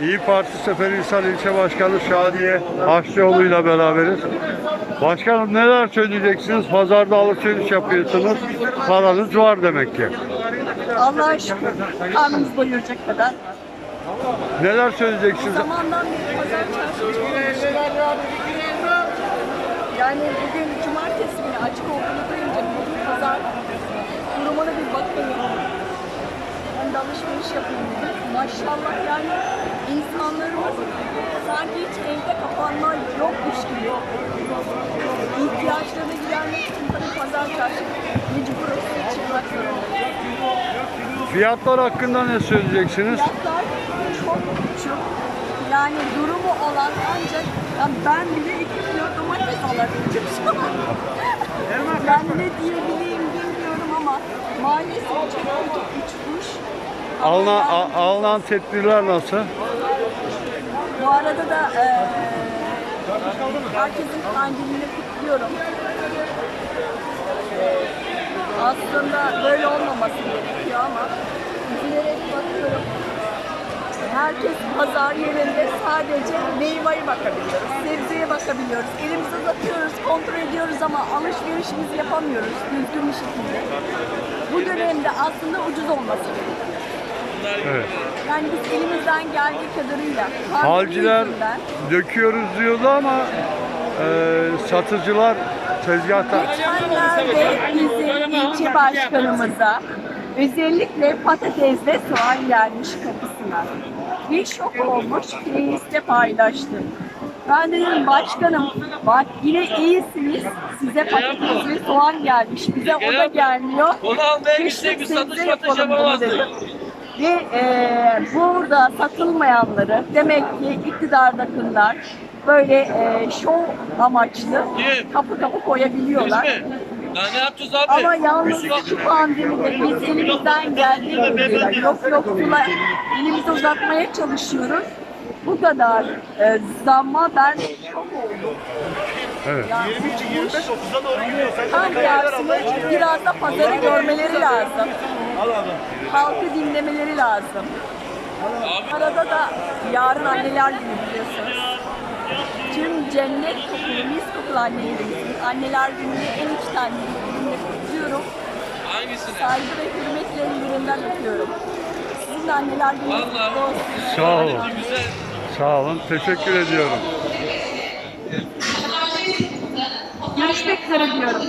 İyi Parti Seferihisar İlçe Başkanı Şadiye Haçlıoğlu ile beraberiz. Başkanım neler söyleyeceksiniz? Pazarda alışveriş yapıyorsunuz. Paranız var demek ki. Allah'a şükür. Karnımız doyuracak kadar. Neler söyleyeceksiniz? Zamandan beri pazar çarşı. Yani bugün cumartesi günü açık olduğunu duyunca bugün pazar durumuna bir bakayım. Alışveriş yapayım dedim. Maşallah yani insanlarımız sanki hiç evde kapanma yokmuş gibi. İhtiyaçlarını gidermek için tabii pazar çarşı mecbur çıkmak zorunda. Fiyatlar hakkında ne söyleyeceksiniz? Fiyatlar çok uçuk. Yani durumu olan ancak ya ben bile 2 kilo domates alabildim şu an. ben ne diyebileyim bilmiyorum ama maalesef çok kötü Alınan, alınan tedbirler nasıl? bu arada da eee herkesin kandilini kutluyorum. Eee, aslında böyle olmaması gerekiyor ama üzülerek bakıyorum. Herkes pazar yerinde sadece meyveye bakabiliyoruz, sebzeye bakabiliyoruz. Elimizi uzatıyoruz, kontrol ediyoruz ama alışverişimizi yapamıyoruz düzgün bir şekilde. Bu dönemde aslında ucuz olması gerekiyor. Evet. Yani biz elimizden geldiği kadarıyla Halciler döküyoruz diyordu ama e, satıcılar tezgahta Geçenlerde bizim ilçe başkanımıza özellikle patatesle soğan gelmiş kapısına. Bir şok olmuş, reisle paylaştı. Ben dedim başkanım bak yine iyisiniz. Size patates ve soğan gelmiş. Bize o da gelmiyor. Onu almaya gitsek bir sebze satış satış yapamazdık. Ve e, burada satılmayanları demek ki iktidardakiler böyle e, şov amaçlı kapı kapı koyabiliyorlar. Daha ne yapacağız abi? Ama yalnız şu pandemide biz elimizden geldiği kadarıyla yok yoksulla elimizi uzatmaya çalışıyoruz. Bu kadar e, zamma ben şok oldum. Evet. Yani tam tersine biraz da pazarı görmeleri lazım. Halkı dinlemeleri lazım. Arada da yarın anneler günü biliyorsunuz. Tüm cennet kokulu, mis kokulu annelerimizin anneler gününü en içten dilimle kutluyorum. Hangisini? Saygı ve hürmetle ellerinden öpüyorum. Sizin de anneler gününüz kutlu olsun. Sağ olun. Sağ olun. Teşekkür ediyorum. Görüşmek üzere diyorum.